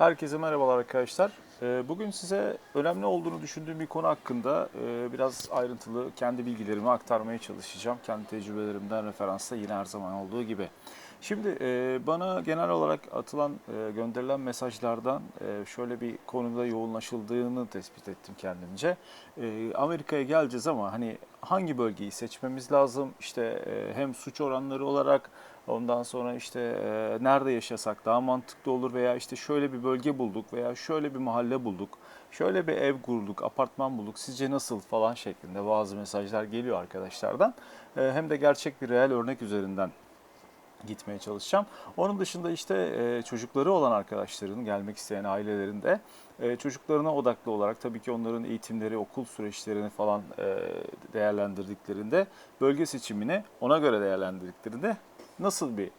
Herkese merhabalar arkadaşlar. Ee, Bugün size önemli olduğunu düşündüğüm bir konu hakkında e, biraz ayrıntılı kendi bilgilerimi aktarmaya çalışacağım. Kendi tecrübelerimden referansla yine her zaman olduğu gibi. Şimdi e, bana genel olarak atılan, e, gönderilen mesajlardan e, şöyle bir konuda yoğunlaşıldığını tespit ettim kendimce. E, Amerika'ya geleceğiz ama hani hangi bölgeyi seçmemiz lazım? İşte e, hem suç oranları olarak Ondan sonra işte e, nerede yaşasak daha mantıklı olur veya işte şöyle bir bölge bulduk veya şöyle bir mahalle bulduk. Şöyle bir ev kurduk, apartman bulduk. Sizce nasıl falan şeklinde bazı mesajlar geliyor arkadaşlardan. E, hem de gerçek bir reel örnek üzerinden gitmeye çalışacağım. Onun dışında işte e, çocukları olan arkadaşların, gelmek isteyen ailelerin de e, çocuklarına odaklı olarak tabii ki onların eğitimleri, okul süreçlerini falan e, değerlendirdiklerinde bölge seçimini ona göre değerlendirdiklerinde nasıl bir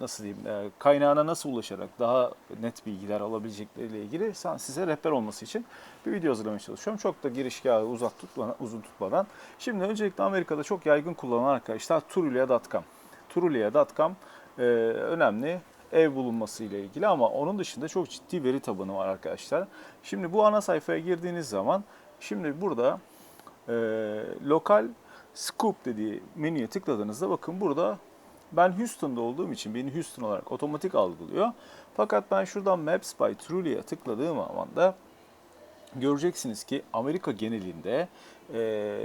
nasıl diyeyim kaynağına nasıl ulaşarak daha net bilgiler alabilecekleriyle ilgili size rehber olması için bir video hazırlamaya çalışıyorum. Çok da girişgahı uzak tutmadan, uzun tutmadan. Şimdi öncelikle Amerika'da çok yaygın kullanılan arkadaşlar Trulia.com. Trulia.com e, önemli ev bulunması ile ilgili ama onun dışında çok ciddi veri tabanı var arkadaşlar. Şimdi bu ana sayfaya girdiğiniz zaman şimdi burada e, lokal scoop dediği menüye tıkladığınızda bakın burada ben Houston'da olduğum için beni Houston olarak otomatik algılıyor. Fakat ben şuradan Maps by Trulia'ya tıkladığım zaman da göreceksiniz ki Amerika genelinde e,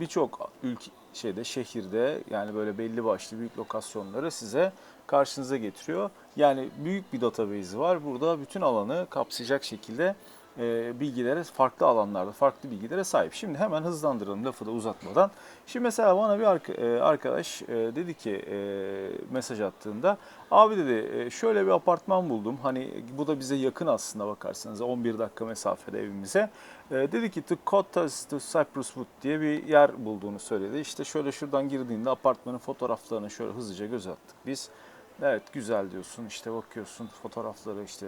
birçok ülke şeyde şehirde yani böyle belli başlı büyük lokasyonları size karşınıza getiriyor. Yani büyük bir database'i var. Burada bütün alanı kapsayacak şekilde e, bilgilere farklı alanlarda farklı bilgilere sahip. Şimdi hemen hızlandıralım lafı da uzatmadan. Şimdi mesela bana bir e, arkadaş e, dedi ki mesaj attığında abi dedi şöyle bir apartman buldum. Hani bu da bize yakın aslında bakarsanız 11 dakika mesafede evimize. Dedi ki The Cottages to Cypress Wood diye bir yer bulduğunu söyledi. İşte şöyle şuradan girdiğinde apartmanın fotoğraflarını şöyle hızlıca göz attık biz. Evet güzel diyorsun işte bakıyorsun fotoğrafları işte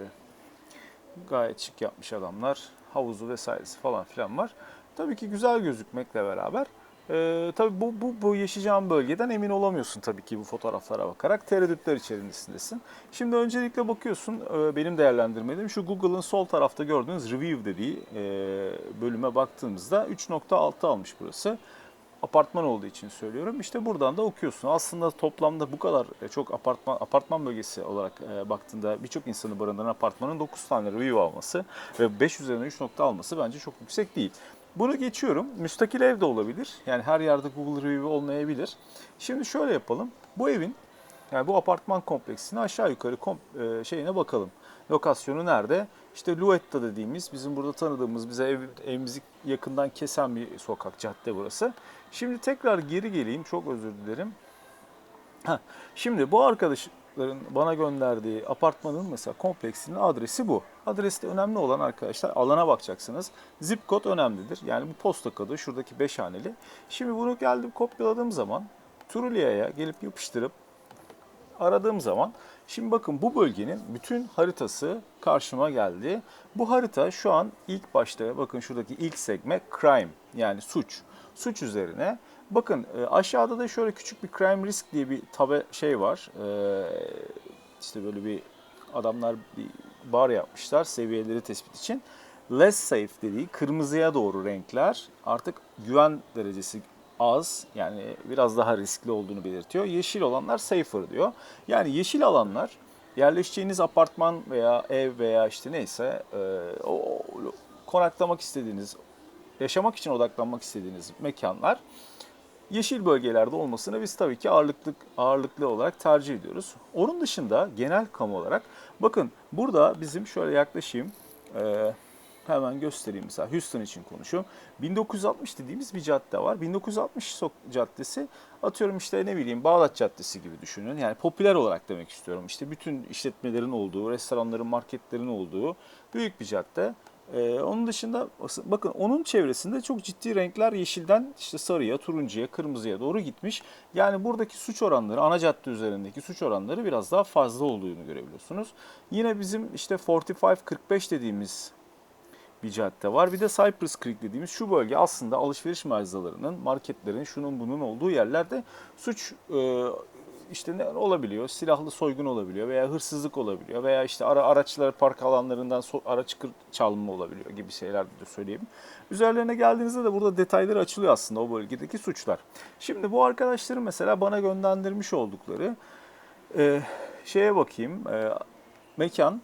gayet şık yapmış adamlar. Havuzu vesairesi falan filan var. Tabii ki güzel gözükmekle beraber e, tabii bu, bu, bu yaşayacağın bölgeden emin olamıyorsun tabii ki bu fotoğraflara bakarak. Tereddütler içerisindesin. Şimdi öncelikle bakıyorsun e, benim değerlendirmediğim şu Google'ın sol tarafta gördüğünüz review dediği e, bölüme baktığımızda 3.6 almış burası apartman olduğu için söylüyorum. İşte buradan da okuyorsun. Aslında toplamda bu kadar e, çok apartman apartman bölgesi olarak e, baktığında birçok insanı barındıran apartmanın 9 tane review alması ve 5 üzerinden 3 nokta alması bence çok yüksek değil. Bunu geçiyorum. Müstakil ev de olabilir. Yani her yerde Google Review olmayabilir. Şimdi şöyle yapalım. Bu evin yani bu apartman kompleksine aşağı yukarı kom, e, şeyine bakalım. Lokasyonu nerede? İşte Luetta dediğimiz bizim burada tanıdığımız bize ev, evimizi yakından kesen bir sokak, cadde burası. Şimdi tekrar geri geleyim. Çok özür dilerim. Heh, Şimdi bu arkadaşların bana gönderdiği apartmanın mesela kompleksinin adresi bu. Adreste önemli olan arkadaşlar alana bakacaksınız. Zip kod önemlidir. Yani bu posta kodu şuradaki 5 haneli. Şimdi bunu geldim kopyaladığım zaman Trulia'ya gelip yapıştırıp aradığım zaman şimdi bakın bu bölgenin bütün haritası karşıma geldi. Bu harita şu an ilk başta bakın şuradaki ilk sekme crime yani suç. Suç üzerine. Bakın e, aşağıda da şöyle küçük bir crime risk diye bir tabe şey var. E, işte böyle bir adamlar bir bar yapmışlar seviyeleri tespit için. Less safe dediği kırmızıya doğru renkler artık güven derecesi az yani biraz daha riskli olduğunu belirtiyor. Yeşil olanlar safer diyor. Yani yeşil alanlar yerleşeceğiniz apartman veya ev veya işte neyse e, o, konaklamak istediğiniz, yaşamak için odaklanmak istediğiniz mekanlar yeşil bölgelerde olmasını biz tabii ki ağırlıklı ağırlıklı olarak tercih ediyoruz. Onun dışında genel kamu olarak bakın burada bizim şöyle yaklaşayım. e, hemen göstereyim mesela Houston için konuşuyorum. 1960 dediğimiz bir cadde var. 1960 sok caddesi atıyorum işte ne bileyim Bağdat Caddesi gibi düşünün. Yani popüler olarak demek istiyorum. İşte bütün işletmelerin olduğu, restoranların, marketlerin olduğu büyük bir cadde. Ee, onun dışında bakın onun çevresinde çok ciddi renkler yeşilden işte sarıya, turuncuya, kırmızıya doğru gitmiş. Yani buradaki suç oranları, ana cadde üzerindeki suç oranları biraz daha fazla olduğunu görebiliyorsunuz. Yine bizim işte 45-45 dediğimiz bir cadde var. Bir de Cypress Creek dediğimiz şu bölge aslında alışveriş mağazalarının, marketlerin, şunun bunun olduğu yerlerde suç e, işte ne olabiliyor? Silahlı soygun olabiliyor veya hırsızlık olabiliyor veya işte ara araçlar park alanlarından so- araç kır çalınma olabiliyor gibi şeyler de söyleyeyim. Üzerlerine geldiğinizde de burada detayları açılıyor aslında o bölgedeki suçlar. Şimdi bu arkadaşların mesela bana göndermiş oldukları e, şeye bakayım. E, mekan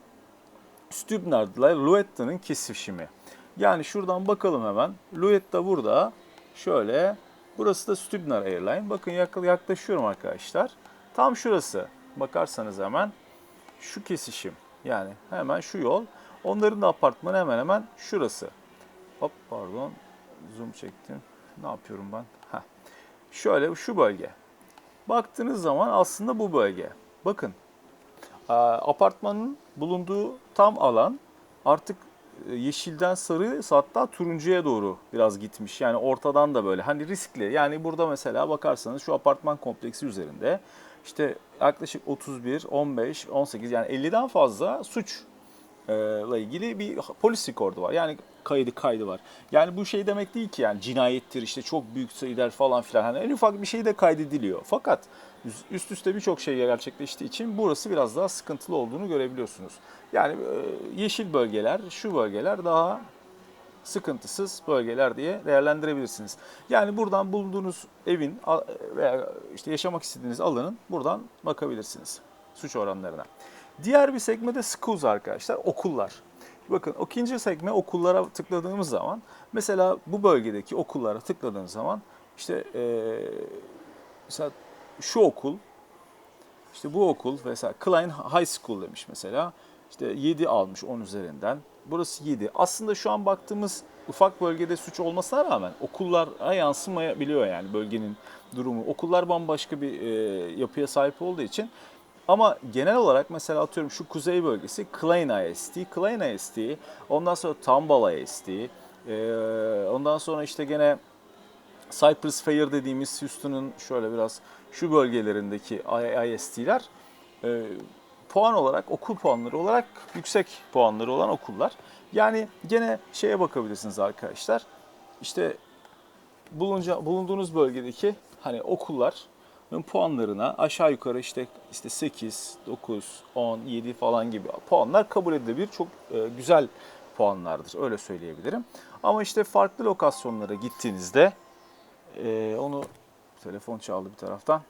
Stübnard'la Luetta'nın kesişimi. Yani şuradan bakalım hemen. Luetta burada. Şöyle. Burası da Stübnar Airline. Bakın yak- yaklaşıyorum arkadaşlar. Tam şurası. Bakarsanız hemen şu kesişim. Yani hemen şu yol. Onların da apartmanı hemen hemen şurası. Hop pardon. Zoom çektim. Ne yapıyorum ben? Heh. Şöyle şu bölge. Baktığınız zaman aslında bu bölge. Bakın apartmanın bulunduğu tam alan artık e, yeşilden sarı hatta turuncuya doğru biraz gitmiş. Yani ortadan da böyle hani riskli. Yani burada mesela bakarsanız şu apartman kompleksi üzerinde işte yaklaşık 31, 15, 18 yani 50'den fazla suç ile ilgili bir polis rekordu var. Yani kaydı kaydı var. Yani bu şey demek değil ki yani cinayettir işte çok büyük sayılar falan filan. Hani en ufak bir şey de kaydediliyor. Fakat üst üste birçok şey gerçekleştiği için burası biraz daha sıkıntılı olduğunu görebiliyorsunuz. Yani yeşil bölgeler, şu bölgeler daha sıkıntısız bölgeler diye değerlendirebilirsiniz. Yani buradan bulunduğunuz evin veya işte yaşamak istediğiniz alanın buradan bakabilirsiniz suç oranlarına. Diğer bir sekme de schools arkadaşlar, okullar. Bakın o ikinci sekme okullara tıkladığımız zaman mesela bu bölgedeki okullara tıkladığınız zaman işte eee mesela şu okul işte bu okul mesela Klein High School demiş mesela. İşte 7 almış 10 üzerinden. Burası 7. Aslında şu an baktığımız ufak bölgede suç olmasına rağmen okullara yansımayabiliyor yani bölgenin durumu. Okullar bambaşka bir e, yapıya sahip olduğu için ama genel olarak mesela atıyorum şu kuzey bölgesi Klein ISD, Klein ISD, ondan sonra Tomball ISD, e, ondan sonra işte gene Cypress Fair dediğimiz Houston'ın şöyle biraz şu bölgelerindeki IST'ler puan olarak, okul puanları olarak yüksek puanları olan okullar. Yani gene şeye bakabilirsiniz arkadaşlar. İşte bulunca, bulunduğunuz bölgedeki hani okulların puanlarına aşağı yukarı işte işte 8, 9, 10, 7 falan gibi puanlar kabul edilebilir. Çok e, güzel puanlardır öyle söyleyebilirim. Ama işte farklı lokasyonlara gittiğinizde ee, onu telefon çaldı bir taraftan.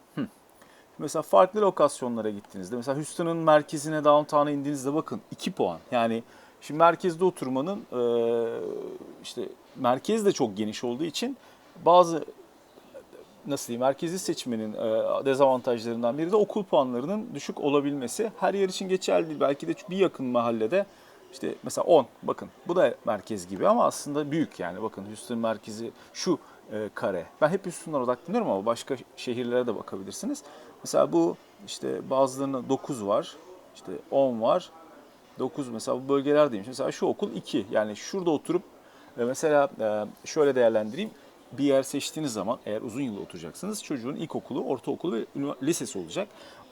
Mesela farklı lokasyonlara gittiğinizde, mesela Houston'ın merkezine, downtown'a indiğinizde bakın 2 puan. Yani şimdi merkezde oturmanın e, işte merkez de çok geniş olduğu için bazı nasıl diyeyim merkezi seçmenin e, dezavantajlarından biri de okul puanlarının düşük olabilmesi. Her yer için geçerli değil. Belki de bir yakın mahallede işte mesela 10 bakın bu da merkez gibi ama aslında büyük yani bakın Houston merkezi şu e, kare. Ben hep Houston'dan odaklanıyorum ama başka şehirlere de bakabilirsiniz. Mesela bu işte bazılarının 9 var, işte 10 var, 9 mesela bu bölgelerdeymiş. Mesela şu okul 2 yani şurada oturup mesela e, şöyle değerlendireyim. Bir yer seçtiğiniz zaman eğer uzun yıl oturacaksınız çocuğun ilkokulu, ortaokulu ve lisesi olacak.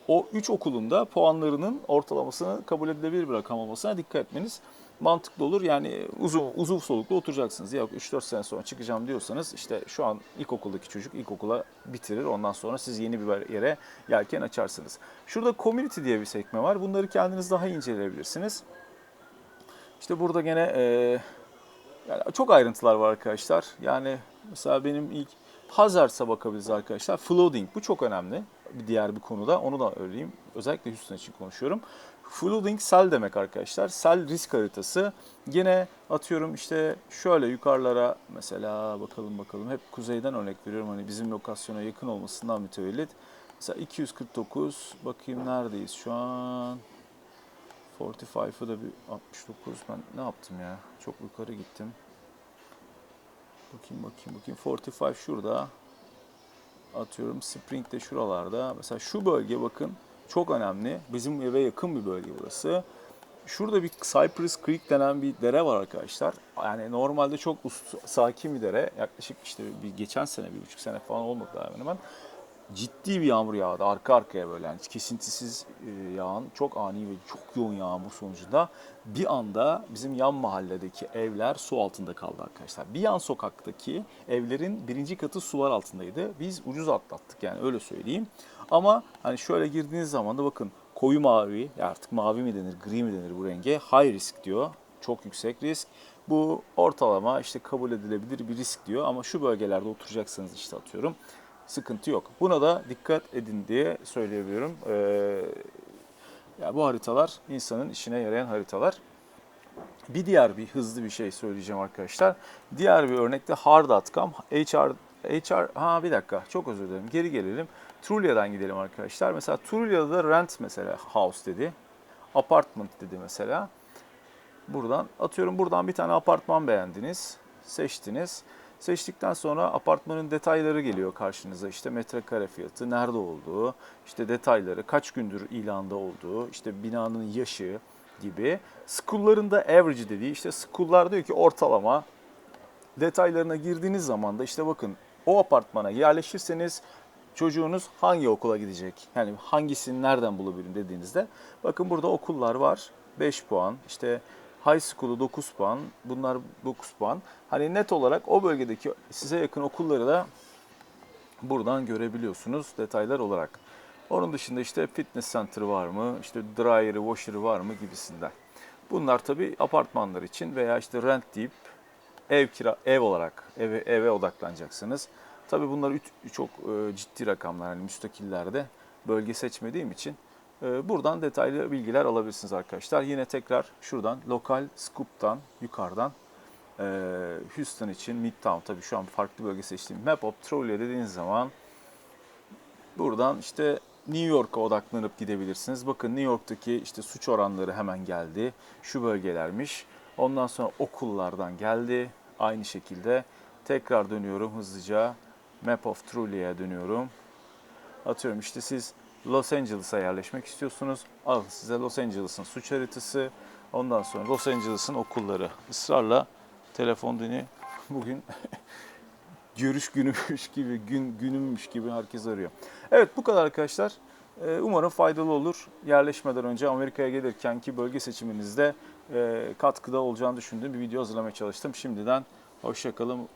O 3 okulun da puanlarının ortalamasını kabul edilebilir bir rakam olmasına dikkat etmeniz mantıklı olur. Yani uzun uzun soluklu oturacaksınız. Ya 3-4 sene sonra çıkacağım diyorsanız işte şu an ilkokuldaki çocuk ilkokula bitirir. Ondan sonra siz yeni bir yere yelken açarsınız. Şurada community diye bir sekme var. Bunları kendiniz daha inceleyebilirsiniz. İşte burada gene e, yani çok ayrıntılar var arkadaşlar. Yani mesela benim ilk Hazards'a bakabiliriz arkadaşlar. Flooding bu çok önemli. Bir diğer bir konuda onu da öğreneyim. Özellikle Houston için konuşuyorum. Flooding sel demek arkadaşlar. Sel risk haritası. Gene atıyorum işte şöyle yukarılara mesela bakalım bakalım. Hep kuzeyden örnek veriyorum. Hani bizim lokasyona yakın olmasından mütevellit. Mesela 249 bakayım neredeyiz şu an. 45'ı da bir 69 ben ne yaptım ya? Çok yukarı gittim. Bakayım bakayım bakayım. 45 şurada. Atıyorum Spring de şuralarda. Mesela şu bölge bakın çok önemli. Bizim eve yakın bir bölge burası. Şurada bir Cypress Creek denen bir dere var arkadaşlar. Yani normalde çok sakin bir dere. Yaklaşık işte bir geçen sene, bir buçuk sene falan olmadı hemen hemen. Ciddi bir yağmur yağdı arka arkaya böyle yani kesintisiz e, yağan çok ani ve çok yoğun yağmur sonucunda bir anda bizim yan mahalledeki evler su altında kaldı arkadaşlar. Bir yan sokaktaki evlerin birinci katı sular altındaydı. Biz ucuz atlattık yani öyle söyleyeyim. Ama hani şöyle girdiğiniz zaman da bakın koyu mavi artık mavi mi denir, gri mi denir bu renge? High risk diyor. Çok yüksek risk. Bu ortalama işte kabul edilebilir bir risk diyor ama şu bölgelerde oturacaksınız işte atıyorum. Sıkıntı yok. Buna da dikkat edin diye söyleyebiliyorum. Ee, ya bu haritalar insanın işine yarayan haritalar. Bir diğer bir hızlı bir şey söyleyeceğim arkadaşlar. Diğer bir örnekte hard.com, HR, HR, ha bir dakika çok özür dilerim geri gelelim. Trulia'dan gidelim arkadaşlar. Mesela Trulia'da rent mesela house dedi. Apartment dedi mesela. Buradan atıyorum buradan bir tane apartman beğendiniz. Seçtiniz. Seçtikten sonra apartmanın detayları geliyor karşınıza. İşte metrekare fiyatı, nerede olduğu, işte detayları, kaç gündür ilanda olduğu, işte binanın yaşı gibi. School'ların da average dediği işte school'lar diyor ki ortalama detaylarına girdiğiniz zaman da işte bakın o apartmana yerleşirseniz çocuğunuz hangi okula gidecek? Yani hangisini nereden bulabilirim dediğinizde bakın burada okullar var. 5 puan, işte high school'u 9 puan, bunlar 9 puan. Hani net olarak o bölgedeki size yakın okulları da buradan görebiliyorsunuz detaylar olarak. Onun dışında işte fitness center var mı, işte dryer'ı, washer'ı var mı gibisinden. Bunlar tabii apartmanlar için veya işte rent deyip ev kira ev olarak eve eve odaklanacaksınız. Tabii bunlar üç- çok e, ciddi rakamlar hani müstakillerde bölge seçmediğim için buradan detaylı bilgiler alabilirsiniz arkadaşlar. Yine tekrar şuradan lokal scoop'tan yukarıdan e, Houston için Midtown tabii şu an farklı bölge seçtiğim Map of Trulia dediğiniz zaman buradan işte New York'a odaklanıp gidebilirsiniz. Bakın New York'taki işte suç oranları hemen geldi. Şu bölgelermiş. Ondan sonra okullardan geldi. Aynı şekilde tekrar dönüyorum hızlıca. Map of Trulia'ya dönüyorum. Atıyorum işte siz Los Angeles'a yerleşmek istiyorsunuz. Al size Los Angeles'ın suç haritası. Ondan sonra Los Angeles'ın okulları. Israrla telefon dini bugün görüş günüymüş gibi, gün günümmüş gibi herkes arıyor. Evet bu kadar arkadaşlar. Ee, Umarım faydalı olur. Yerleşmeden önce Amerika'ya gelirken ki bölge seçiminizde e, katkıda olacağını düşündüğüm bir video hazırlamaya çalıştım. Şimdiden hoşçakalın.